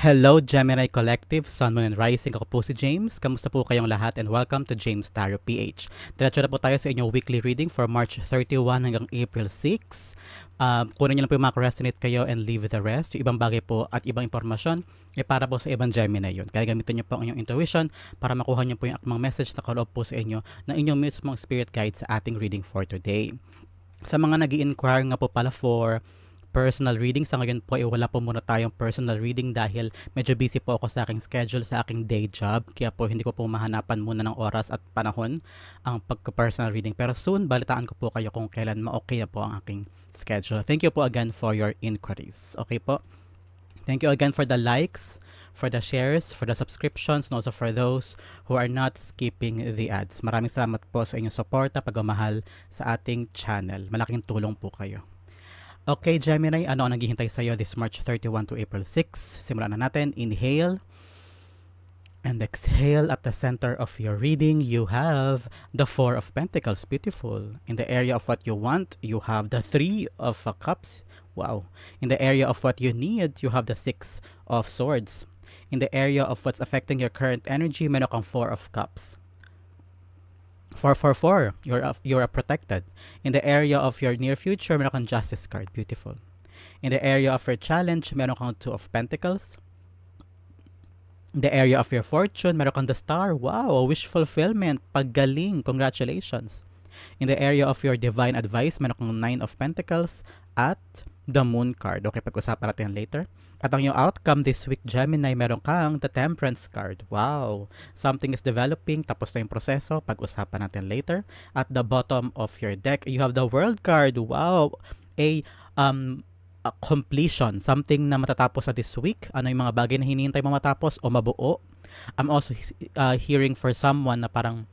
Hello Gemini Collective, Sun, Moon, and Rising. Ako po si James. Kamusta po kayong lahat and welcome to James Tarot PH. Diretso na po tayo sa inyong weekly reading for March 31 hanggang April 6. Uh, kunin nyo lang po yung mga resonate kayo and leave the rest. Yung ibang bagay po at ibang impormasyon ay para po sa ibang Gemini yun. Kaya gamitin nyo po ang inyong intuition para makuha nyo po yung akmang message na kaloob po sa inyo ng inyong mismong spirit guide sa ating reading for today. Sa mga nag inquire nga po pala for personal reading. Sa ngayon po, eh, wala po muna tayong personal reading dahil medyo busy po ako sa aking schedule, sa aking day job. Kaya po hindi ko po mahanapan muna ng oras at panahon ang pagka-personal reading. Pero soon, balitaan ko po kayo kung kailan ma-okay na po ang aking schedule. Thank you po again for your inquiries. Okay po? Thank you again for the likes, for the shares, for the subscriptions, and also for those who are not skipping the ads. Maraming salamat po sa inyong suporta, pagmamahal sa ating channel. Malaking tulong po kayo. Okay, Gemini, ano ang naghihintay sa iyo this March 31 to April 6? Simulan na natin. Inhale. And exhale at the center of your reading, you have the Four of Pentacles. Beautiful. In the area of what you want, you have the Three of Cups. Wow. In the area of what you need, you have the Six of Swords. In the area of what's affecting your current energy, meron kang Four of Cups. 444, you're, uh, you're protected. In the area of your near future, meron kang Justice card. Beautiful. In the area of your challenge, meron kang Two of Pentacles. In the area of your fortune, meron kang the Star. Wow, wish fulfillment. Paggaling. Congratulations. In the area of your divine advice, meron kang Nine of Pentacles at the Moon card. Okay, pag-usapan natin later. At ang yung outcome this week, Gemini, meron kang the Temperance card. Wow! Something is developing, tapos na yung proseso, pag-usapan natin later. At the bottom of your deck, you have the World card. Wow! A um, a completion, something na matatapos sa this week. Ano yung mga bagay na hinihintay mo matapos o mabuo. I'm also uh, hearing for someone na parang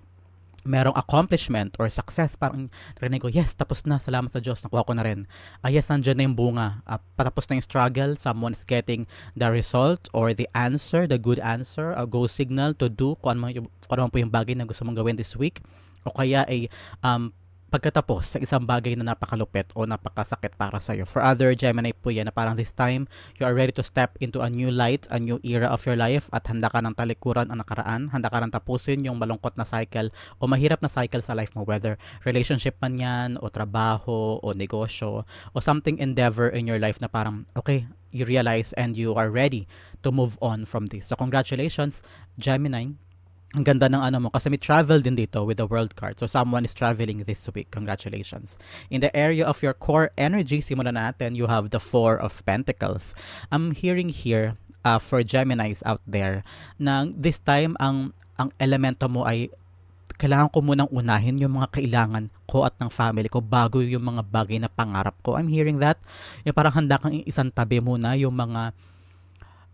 merong accomplishment or success, parang narinig ko, yes, tapos na, salamat sa Diyos, nakuha ko na rin. Ah, yes, nandiyan na yung bunga. Ah, patapos na yung struggle, someone is getting the result or the answer, the good answer, a go signal to do kung ano, kung ano po yung bagay na gusto mong gawin this week. O kaya ay um, pagkatapos sa isang bagay na napakalupit o napakasakit para sa'yo. For other Gemini po yan na parang this time, you are ready to step into a new light, a new era of your life at handa ka ng talikuran ang nakaraan, handa ka ng tapusin yung malungkot na cycle o mahirap na cycle sa life mo, whether relationship man yan o trabaho o negosyo o something endeavor in your life na parang, okay, you realize and you are ready to move on from this. So congratulations, Gemini ang ganda ng ano mo kasi may travel din dito with the world card. So someone is traveling this week. Congratulations. In the area of your core energy, simulan natin, you have the Four of Pentacles. I'm hearing here uh, for Geminis out there na this time ang ang elemento mo ay kailangan ko munang unahin yung mga kailangan ko at ng family ko bago yung mga bagay na pangarap ko. I'm hearing that. Yung parang handa kang isang tabi muna yung mga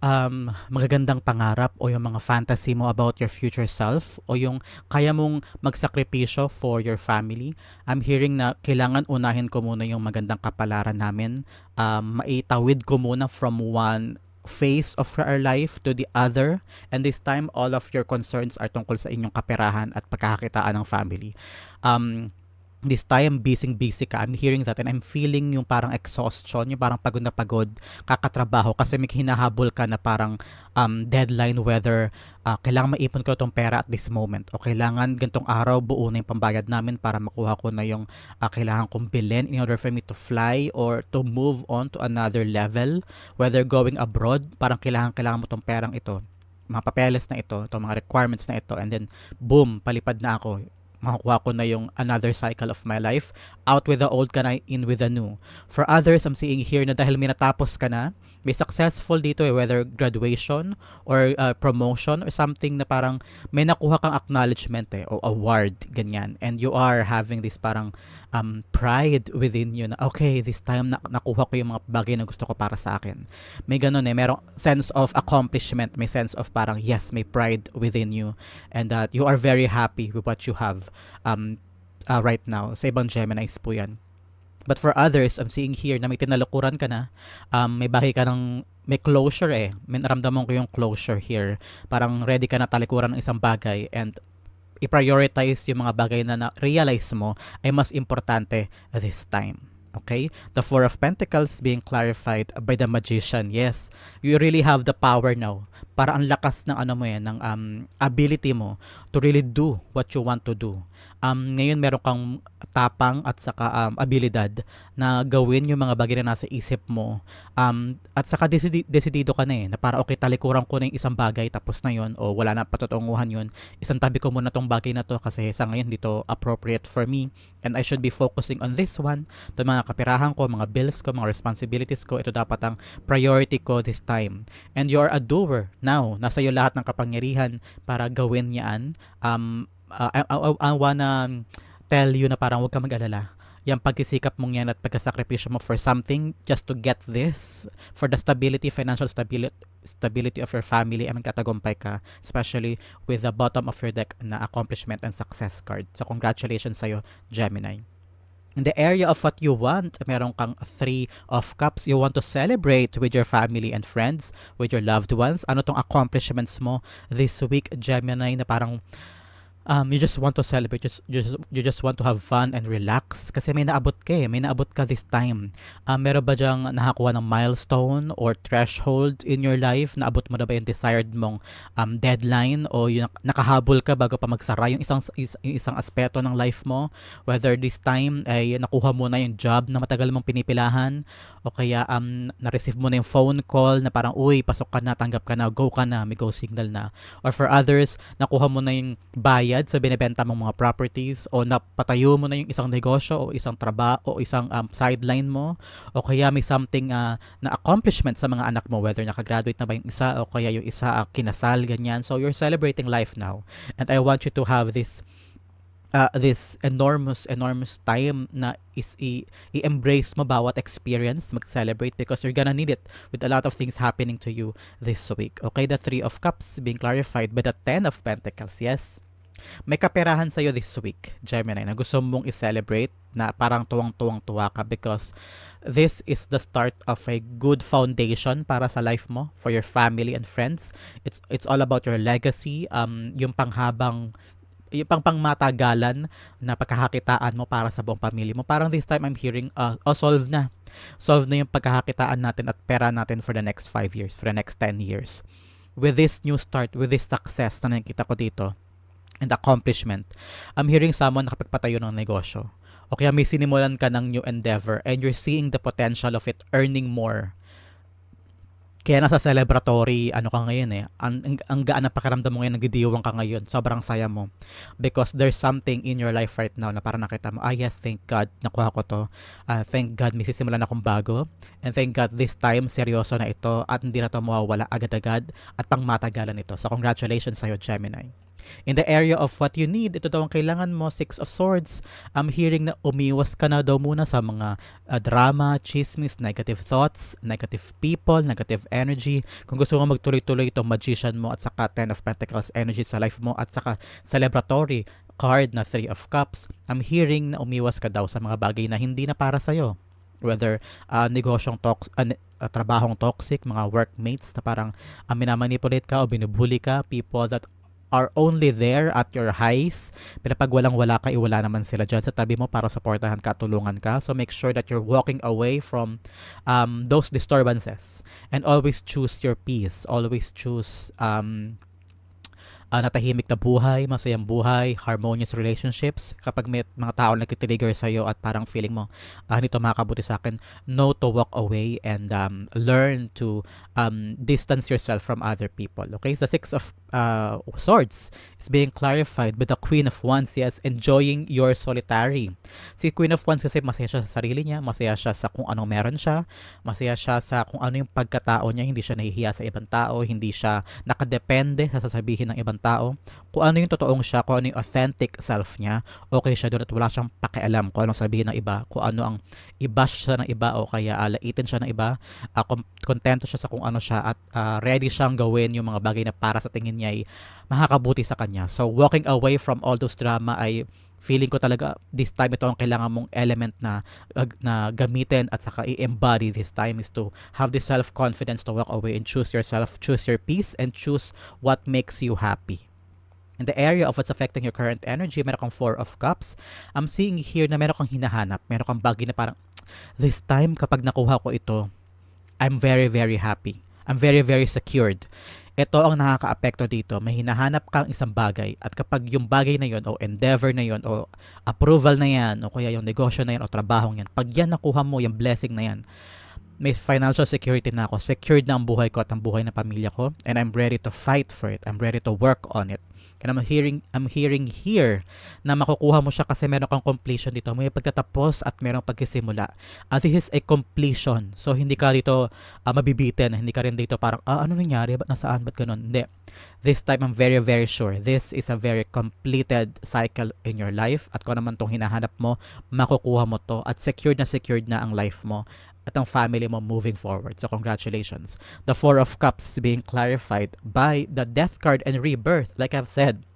um, magagandang pangarap o yung mga fantasy mo about your future self o yung kaya mong magsakripisyo for your family. I'm hearing na kailangan unahin ko muna yung magandang kapalaran namin. Um, maitawid ko muna from one phase of our life to the other and this time all of your concerns are tungkol sa inyong kaperahan at pagkakakitaan ng family. Um, this time busy busy ka. I'm hearing that and I'm feeling yung parang exhaustion yung parang pagod na pagod kakatrabaho kasi may hinahabol ka na parang um, deadline whether uh, kailangan maipon ko itong pera at this moment. O kailangan gantong araw buo na yung pambayad namin para makuha ko na yung uh, kailangan kong bilhin in order for me to fly or to move on to another level. Whether going abroad parang kailangan kailangan mo tong perang ito. Mga papeles na ito, itong mga requirements na ito, and then, boom, palipad na ako makukuha ko na yung another cycle of my life. Out with the old ka na, in with the new. For others, I'm seeing here na dahil may natapos ka na, may successful dito eh, whether graduation or uh, promotion or something na parang may nakuha kang acknowledgement eh, o award, ganyan. And you are having this parang um, pride within you na, okay, this time na, nakuha ko yung mga bagay na gusto ko para sa akin. May ganun eh, merong sense of accomplishment, may sense of parang, yes, may pride within you and that you are very happy with what you have um, uh, right now. Sa ibang Geminis po yan. But for others, I'm seeing here na may tinalukuran ka na, um, may bahay ka ng, may closure eh. May naramdaman ko yung closure here. Parang ready ka na talikuran ng isang bagay and i-prioritize yung mga bagay na na-realize mo ay mas importante this time. Okay? The Four of Pentacles being clarified by the Magician. Yes, you really have the power now. Para ang lakas ng ano mo yan, ng um, ability mo to really do what you want to do. Um, ngayon meron kang tapang at saka um, abilidad na gawin yung mga bagay na nasa isip mo. Um, at saka desidi- desidido ka na eh, na para okay talikuran ko na yung isang bagay tapos na yon o wala na patutunguhan yun. Isang tabi ko muna tong bagay na to kasi sa ngayon dito appropriate for me and I should be focusing on this one. Ito mga kapirahan ko, mga bills ko, mga responsibilities ko, ito dapat ang priority ko this time. And you're a doer now. Nasa iyo lahat ng kapangyarihan para gawin yan. Um, uh, I, I, I wanna tell you na parang huwag ka mag-alala. Yung pagsisikap mong yan at pagkasakripisyo mo for something just to get this, for the stability, financial stability, stability of your family, ay magkatagumpay ka, especially with the bottom of your deck na accomplishment and success card. So congratulations sa'yo, Gemini. In the area of what you want, meron kang three of cups. You want to celebrate with your family and friends, with your loved ones. Ano tong accomplishments mo this week, Gemini, na parang um, you just want to celebrate, just, just, you just want to have fun and relax kasi may naabot ka eh, may naabot ka this time. Um, meron ba dyang nakakuha ng milestone or threshold in your life? Naabot mo na ba yung desired mong um, deadline o yung nakahabol ka bago pa magsara yung isang, is, yung isang aspeto ng life mo? Whether this time ay nakuha mo na yung job na matagal mong pinipilahan o kaya um, na-receive mo na yung phone call na parang, uy, pasok ka na, tanggap ka na, go ka na, may go signal na. Or for others, nakuha mo na yung bayad sa binebenta mong mga properties o napatayo mo na yung isang negosyo o isang trabaho o isang um, sideline mo o kaya may something uh, na accomplishment sa mga anak mo, whether nakagraduate na ba yung isa o kaya yung isa uh, kinasal, ganyan. So, you're celebrating life now. And I want you to have this uh, this enormous enormous time na is i- i-embrace mo bawat experience mag-celebrate because you're gonna need it with a lot of things happening to you this week okay the three of cups being clarified by the ten of pentacles yes may kaperahan sa'yo this week, Gemini, na gusto mong i-celebrate na parang tuwang-tuwang-tuwa ka because this is the start of a good foundation para sa life mo, for your family and friends. It's it's all about your legacy, um, yung panghabang yung pang pangmatagalan na pagkakakitaan mo para sa buong pamilya mo. Parang this time I'm hearing, uh, oh, solve na. Solve na yung pagkakakitaan natin at pera natin for the next 5 years, for the next 10 years. With this new start, with this success na nakikita ko dito, and accomplishment, I'm hearing someone nakapagpatayo ng negosyo. O kaya may sinimulan ka ng new endeavor and you're seeing the potential of it earning more. Kaya nasa celebratory, ano ka ngayon eh, ang, ang, ang gaan na pakiramdam mo ngayon, nagdidiwang ka ngayon, sobrang saya mo. Because there's something in your life right now na parang nakita mo, ah yes, thank God, nakuha ko to. Uh, thank God, may sisimulan akong bago. And thank God, this time, seryoso na ito at hindi na to mawawala agad-agad at pangmatagalan ito. So congratulations sa'yo, Gemini. In the area of what you need, ito daw ang kailangan mo, Six of Swords. I'm hearing na umiwas ka na daw muna sa mga uh, drama, chismis, negative thoughts, negative people, negative energy. Kung gusto mo magtuloy-tuloy itong magician mo at saka Ten of Pentacles energy sa life mo at saka celebratory card na Three of Cups, I'm hearing na umiwas ka daw sa mga bagay na hindi na para sa'yo whether uh, negosyong tox uh, trabahong toxic, mga workmates na parang uh, minamanipulate ka o binubuli ka, people that are only there at your highs. Pero pag walang wala ka, iwala naman sila dyan sa tabi mo para supportahan ka, tulungan ka. So make sure that you're walking away from um, those disturbances. And always choose your peace. Always choose um, uh, natahimik na buhay, masayang buhay, harmonious relationships. Kapag may mga tao nagtitrigger sa iyo at parang feeling mo, ah, nito makakabuti sa akin, know to walk away and um, learn to um, distance yourself from other people. Okay? The Six of uh, Swords is being clarified by the Queen of Wands. Yes, enjoying your solitary. Si Queen of Wands kasi masaya siya sa sarili niya, masaya siya sa kung anong meron siya, masaya siya sa kung ano yung pagkatao niya, hindi siya nahihiya sa ibang tao, hindi siya nakadepende sa sasabihin ng ibang tao, kung ano yung totoong siya, kung ano yung authentic self niya, okay siya doon at wala siyang pakialam kung anong sabihin ng iba, kung ano ang i-bash siya ng iba o kaya uh, laitin siya ng iba, uh, kontento siya sa kung ano siya at uh, ready siyang gawin yung mga bagay na para sa tingin niya ay makakabuti sa kanya. So walking away from all those drama ay feeling ko talaga this time ito ang kailangan mong element na na gamitin at saka i-embody this time is to have the self-confidence to walk away and choose yourself, choose your peace and choose what makes you happy. In the area of what's affecting your current energy, meron kang Four of Cups. I'm seeing here na meron kang hinahanap, meron kang bagay na parang this time kapag nakuha ko ito, I'm very, very happy. I'm very, very secured. Ito ang nakaka-apekto dito. May hinahanap kang isang bagay at kapag yung bagay na yon o endeavor na yon o approval na yan o kaya yung negosyo na yan o trabaho yan, pag yan nakuha mo, yung blessing na yan, may financial security na ako. Secured na ang buhay ko at ang buhay ng pamilya ko and I'm ready to fight for it. I'm ready to work on it. And I'm hearing I'm hearing here na makukuha mo siya kasi meron kang completion dito. May pagtatapos at merong pagsisimula. Uh, this is a completion. So hindi ka dito uh, mabibitin. Hindi ka rin dito parang ah, ano nangyari? Ba't nasaan? Ba't ganun? Hindi. This time I'm very very sure. This is a very completed cycle in your life at kung ano man tong hinahanap mo, makukuha mo to at secured na secured na ang life mo at ang family mo moving forward. So congratulations. The Four of Cups being clarified by the Death card and Rebirth. Like I've said,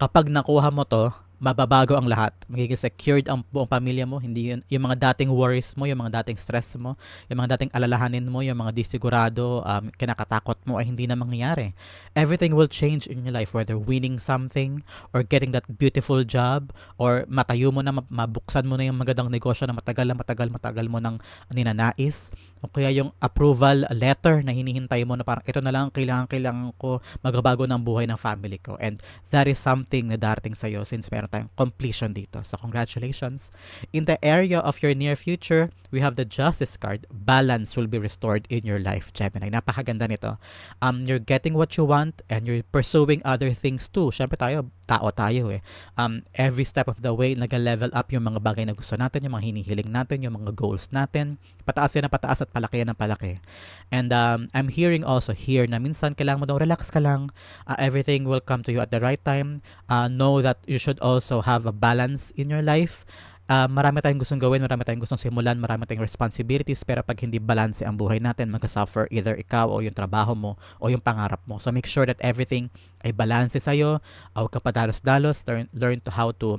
kapag nakuha mo to, mababago ang lahat. Magiging secured ang buong pamilya mo. Hindi yun, yung mga dating worries mo, yung mga dating stress mo, yung mga dating alalahanin mo, yung mga disigurado, um, kinakatakot mo ay hindi na mangyayari. Everything will change in your life, whether winning something, or getting that beautiful job, or matayo mo na, mabuksan mo na yung magandang negosyo na matagal na matagal matagal mo nang ninanais, o kaya yung approval letter na hinihintay mo na parang ito na lang kailangan kailangan ko magbabago ng buhay ng family ko and that is something na darating sa iyo since meron tayong completion dito. So congratulations. In the area of your near future we have the justice card. Balance will be restored in your life Gemini. Napakaganda nito. Um you're getting what you want and you're pursuing other things too. Syempre tayo tao tayo eh um every step of the way nag-level up yung mga bagay na gusto natin yung mga hinihiling natin yung mga goals natin pataas yan na pataas at palaki yan ng palaki. And um, I'm hearing also here na minsan kailangan mo daw relax ka lang. Uh, everything will come to you at the right time. Uh, know that you should also have a balance in your life. Uh, marami tayong gustong gawin, marami tayong gustong simulan, marami tayong responsibilities, pero pag hindi balance ang buhay natin, magka-suffer either ikaw o yung trabaho mo o yung pangarap mo. So make sure that everything ay balance sa'yo, huwag ka padalos-dalos, learn, learn to how to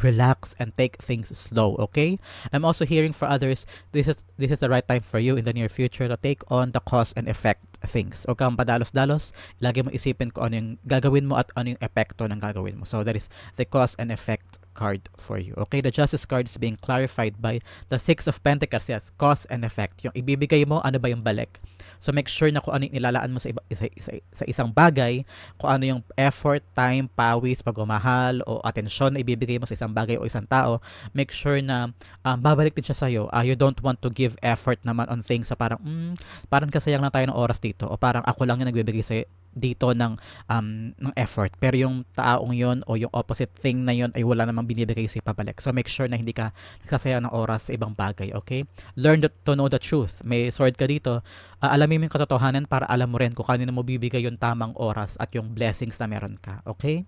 relax and take things slow okay? I'm also hearing for others this is this is the right time for you in the near future to take on the cause and effect things. O kang padalos-dalos lagi mo isipin kung ano yung gagawin mo at ano yung epekto ng gagawin mo. So that is the cause and effect card for you. Okay, the Justice card is being clarified by the Six of Pentacles. Yes, cause and effect. Yung ibibigay mo, ano ba yung balik? So make sure na kung ano yung nilalaan mo sa, iba, sa, sa, sa isang bagay, kung ano yung effort, time, pawis, pagmamahal, o atensyon na ibibigay mo sa isang bagay o isang tao, make sure na um, babalik din siya sa'yo. Uh, you don't want to give effort naman on things sa parang, mm, parang kasayang na tayo ng oras dito, o parang ako lang yung nagbibigay sa'yo dito ng um, ng effort pero yung taong yon o yung opposite thing na yon ay wala namang binibigay sa pabalik so make sure na hindi ka nagsasaya ng oras sa ibang bagay okay learn to know the truth may sword ka dito uh, alamin mo yung katotohanan para alam mo rin kung kanino mo bibigay yung tamang oras at yung blessings na meron ka okay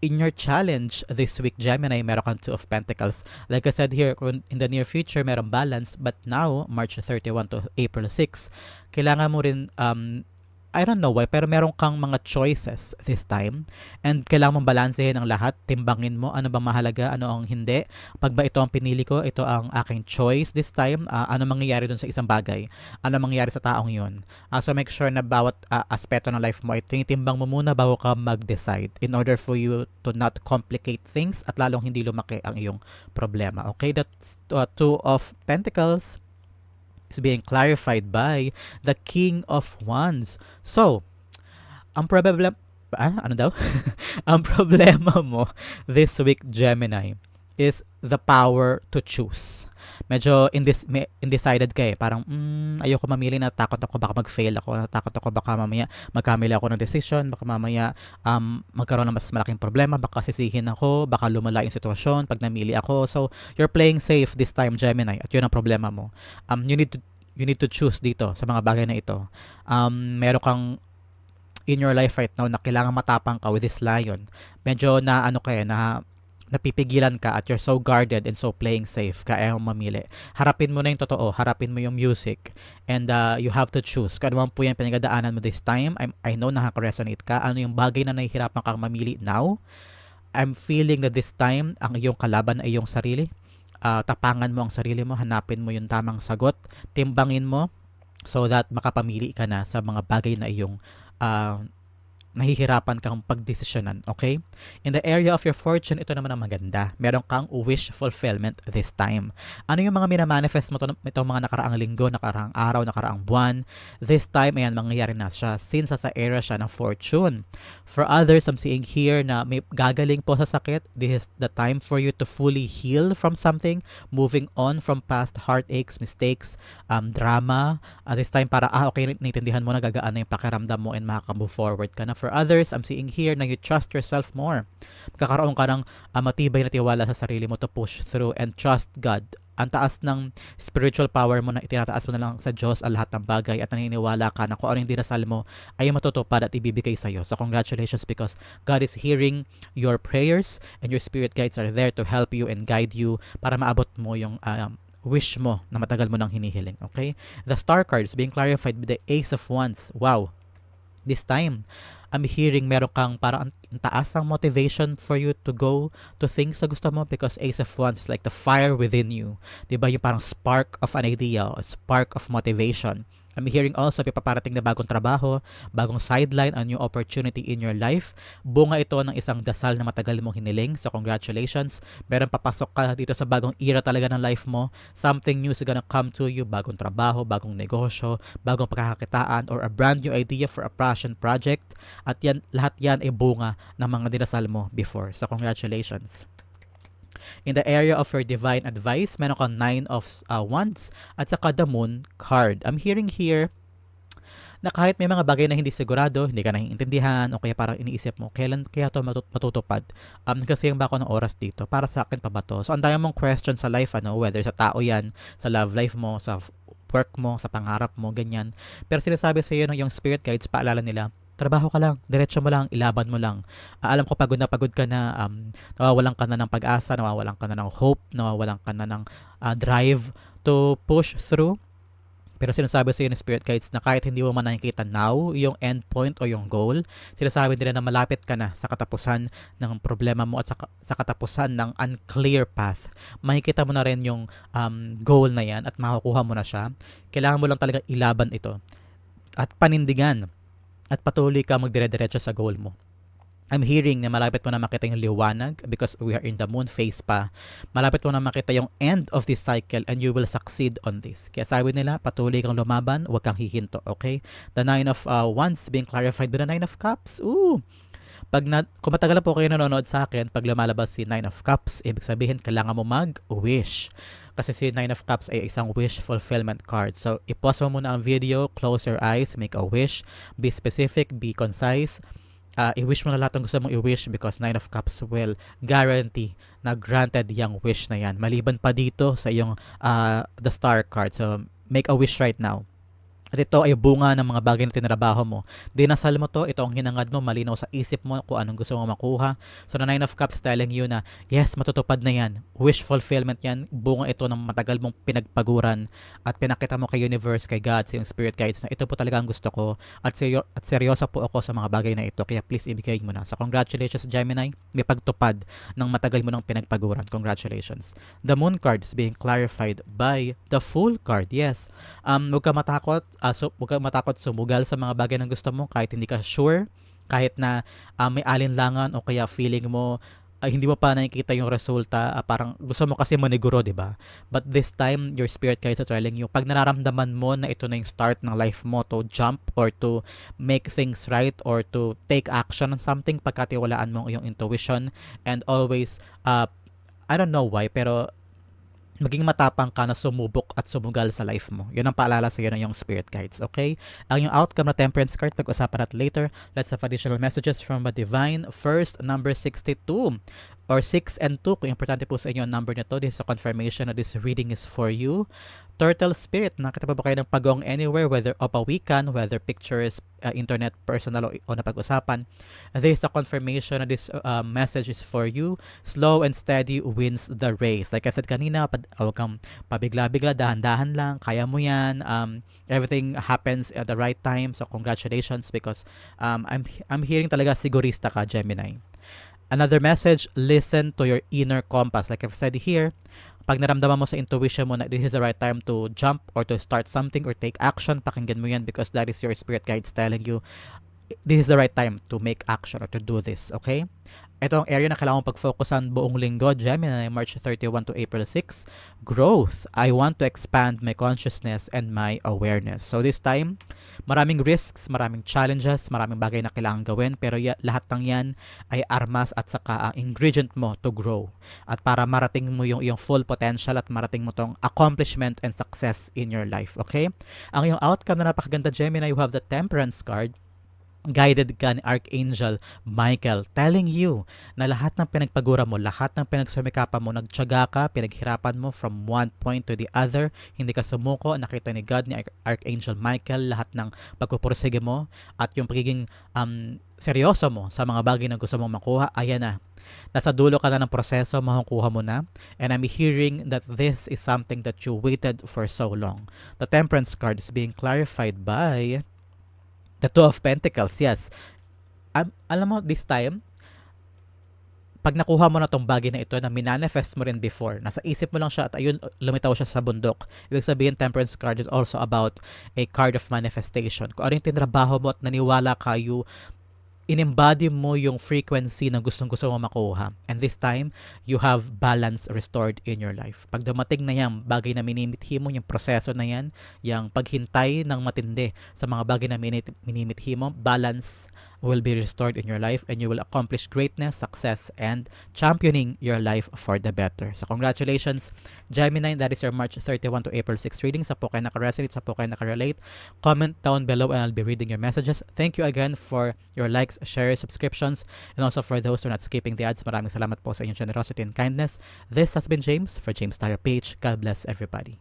in your challenge this week, Gemini, meron kang Two of Pentacles. Like I said here, in the near future, meron balance. But now, March 31 to April 6, kailangan mo rin um, I don't know why, pero meron kang mga choices this time. And kailangan mong balansehin ang lahat. Timbangin mo ano ba mahalaga, ano ang hindi. Pag ba ito ang pinili ko, ito ang aking choice this time. Uh, ano mangyayari dun sa isang bagay? Ano mangyayari sa taong yun? Uh, so make sure na bawat uh, aspeto ng life mo ay tinitimbang mo muna bago ka mag-decide in order for you to not complicate things at lalong hindi lumaki ang iyong problema. Okay, that's uh, two of pentacles is being clarified by the King of Wands. So, ang problem ah, ano daw? ang problema mo this week Gemini is the power to choose. Medyo indis, indecided ka eh. Parang, mm, ayoko mamili, natakot ako, baka mag-fail ako, natakot ako, baka mamaya magkamili ako ng decision, baka mamaya um, magkaroon ng mas malaking problema, baka sisihin ako, baka lumala yung sitwasyon pag namili ako. So, you're playing safe this time, Gemini, at yun ang problema mo. Um, you need to you need to choose dito sa mga bagay na ito. Um, meron kang in your life right now na kailangan matapang ka with this lion. Medyo na ano kaya eh, na napipigilan ka at you're so guarded and so playing safe ka ayaw mamili. Harapin mo na yung totoo, harapin mo yung music and uh, you have to choose. Kung ano po yung pinagadaanan mo this time, I'm, I know nakaka-resonate ka. Ano yung bagay na nahihirapan kang mamili now? I'm feeling that this time, ang iyong kalaban ay iyong sarili uh, tapangan mo ang sarili mo, hanapin mo yung tamang sagot, timbangin mo so that makapamili ka na sa mga bagay na iyong uh, nahihirapan kang pagdesisyonan, okay? In the area of your fortune, ito naman ang maganda. Meron kang wish fulfillment this time. Ano yung mga minamanifest mo to, itong mga nakaraang linggo, nakaraang araw, nakaraang buwan? This time, ayan, mangyayari na siya since sa area siya ng fortune. For others, I'm seeing here na may gagaling po sa sakit. This is the time for you to fully heal from something, moving on from past heartaches, mistakes, um, drama. At this time, para, ah, okay, naintindihan mo na gagaan na yung pakiramdam mo and makaka-move forward ka na for others, I'm seeing here na you trust yourself more. Magkakaroon ka ng uh, matibay na tiwala sa sarili mo to push through and trust God. Ang taas ng spiritual power mo na itinataas mo na lang sa Diyos ang lahat ng bagay at naniniwala ka na kung ano yung dinasal mo ay matutupad at ibibigay sa iyo. So congratulations because God is hearing your prayers and your spirit guides are there to help you and guide you para maabot mo yung um, wish mo na matagal mo nang hinihiling. Okay? The star cards being clarified with the ace of wands. Wow! This time, I'm hearing meron kang parang ang taas ng motivation for you to go to things sa gusto mo because Ace of Wands is like the fire within you. Di ba yung parang spark of an idea, spark of motivation. I'm hearing also paparating na bagong trabaho, bagong sideline, a new opportunity in your life. Bunga ito ng isang dasal na matagal mong hiniling. So congratulations. Meron papasok ka dito sa bagong era talaga ng life mo. Something new is gonna come to you. Bagong trabaho, bagong negosyo, bagong pagkakakitaan, or a brand new idea for a passion project. At yan, lahat yan ay bunga ng mga dinasal mo before. So congratulations. In the area of your divine advice, meron kang nine of uh, wands at saka the moon card. I'm hearing here na kahit may mga bagay na hindi sigurado, hindi ka naiintindihan, o kaya parang iniisip mo, kailan kaya to matut- matutupad? Um, kasi yung ba ako ng oras dito, para sa akin pa ba to? So, ang dami mong question sa life, ano, whether sa tao yan, sa love life mo, sa work mo, sa pangarap mo, ganyan. Pero sinasabi sa iyo no, yung spirit guides, paalala nila, trabaho ka lang, diretso mo lang, ilaban mo lang. Uh, alam ko pagod na pagod ka na, um, nawawalan ka na ng pag-asa, nawawalan ka na ng hope, nawawalan ka na ng uh, drive to push through. Pero sinasabi sa iyo Spirit Guides na kahit hindi mo man nakikita now yung end point o yung goal, sinasabi nila na malapit ka na sa katapusan ng problema mo at sa, sa katapusan ng unclear path. Makikita mo na rin yung um, goal na yan at makukuha mo na siya. Kailangan mo lang talaga ilaban ito at panindigan at patuloy ka magdire-diretso sa goal mo. I'm hearing na malapit mo na makita yung liwanag because we are in the moon phase pa. Malapit mo na makita yung end of this cycle and you will succeed on this. Kaya sabi nila, patuloy kang lumaban, huwag kang hihinto, okay? The Nine of uh, Wands being clarified the Nine of Cups. Ooh! Pag na, kung matagal po kayo nanonood sa akin, pag lumalabas si Nine of Cups, ibig sabihin, kailangan mo mag-wish. Kasi si Nine of Cups ay isang wish fulfillment card. So, i-pause mo muna ang video, close your eyes, make a wish, be specific, be concise, uh, i-wish mo na lahat ng gusto mong i-wish because Nine of Cups will guarantee na granted yung wish na yan. Maliban pa dito sa iyong uh, the star card. So, make a wish right now. At ito ay bunga ng mga bagay na tinrabaho mo. Dinasal mo to, ito ang hinangad mo, malinaw sa isip mo kung anong gusto mo makuha. So the Nine of Cups telling you na, yes, matutupad na yan. Wish fulfillment yan. Bunga ito ng matagal mong pinagpaguran at pinakita mo kay universe, kay God, sa iyong spirit guides na ito po talaga ang gusto ko at, seryo, at seryoso po ako sa mga bagay na ito. Kaya please ibigay mo na. So congratulations Gemini, may pagtupad ng matagal mo ng pinagpaguran. Congratulations. The Moon card is being clarified by the Fool card. Yes. Um, huwag ka matakot uh, so, huwag kang matakot sumugal sa mga bagay ng gusto mo kahit hindi ka sure, kahit na uh, may alinlangan o kaya feeling mo uh, hindi mo pa nakikita yung resulta, uh, parang gusto mo kasi maniguro, di ba? But this time, your spirit guides are telling you, pag nararamdaman mo na ito na yung start ng life mo to jump or to make things right or to take action on something, pagkatiwalaan mo yung intuition and always, uh, I don't know why, pero maging matapang ka na sumubok at sumugal sa life mo. Yun ang paalala sa iyo ng yung spirit guides, okay? Ang yung outcome na temperance card, pag-usapan natin later. Let's have additional messages from the divine. First, number 62 or 6 and 2 kung importante po sa inyo ang number nito this is a confirmation na this reading is for you turtle spirit. Nakita pa ba kayo ng pagong anywhere whether opawikan whether pictures uh, internet personal o, o napag-usapan? This is a confirmation na this uh, message is for you. Slow and steady wins the race. Like I said kanina pag, huwag kang pabigla-bigla dahan-dahan lang kaya mo yan. Um, everything happens at the right time. So congratulations because um, I'm, I'm hearing talaga sigurista ka Gemini Another message, listen to your inner compass. Like I've said here, pag naramdaman mo sa intuition mo na this is the right time to jump or to start something or take action, pakinggan mo yan because that is your spirit guides telling you this is the right time to make action or to do this, okay? Ito ang area na kailangan pag-focusan buong linggo, Gemini, March 31 to April 6. Growth. I want to expand my consciousness and my awareness. So this time, maraming risks, maraming challenges, maraming bagay na kailangan gawin, pero ya, lahat ng yan ay armas at saka ang ingredient mo to grow. At para marating mo yung iyong full potential at marating mo tong accomplishment and success in your life, okay? Ang iyong outcome na napakaganda, Gemini, you have the Temperance card guided ka ni Archangel Michael telling you na lahat ng pinagpagura mo, lahat ng pinagsumikapan mo, nagtyaga ka, pinaghirapan mo from one point to the other, hindi ka sumuko, nakita ni God, ni Arch- Archangel Michael, lahat ng pagpupursige mo at yung pagiging um, seryoso mo sa mga bagay na gusto mong makuha, ayan na. Nasa dulo ka na ng proseso, makukuha mo na. And I'm hearing that this is something that you waited for so long. The Temperance card is being clarified by The Two of Pentacles, yes. Am- alam mo, this time, pag nakuha mo na tong bagay na ito na minanifest mo rin before, nasa isip mo lang siya at ayun, lumitaw siya sa bundok. Ibig sabihin, Temperance card is also about a card of manifestation. Kung ano yung tinrabaho mo at naniwala ka, you in-embody mo yung frequency na gustong gusto mo makuha. And this time, you have balance restored in your life. Pag dumating na yan, bagay na minimithi mo, yung proseso na yan, yung paghintay ng matindi sa mga bagay na minimithi mo, balance will be restored in your life and you will accomplish greatness, success, and championing your life for the better. So congratulations, Gemini. That is your March 31 to April 6 reading. Sa po kayo nakaresonate, sa po kayo nakarelate. Comment down below and I'll be reading your messages. Thank you again for your likes, shares, subscriptions, and also for those who are not skipping the ads. Maraming salamat po sa inyong generosity and kindness. This has been James for James Tyre Page. God bless everybody.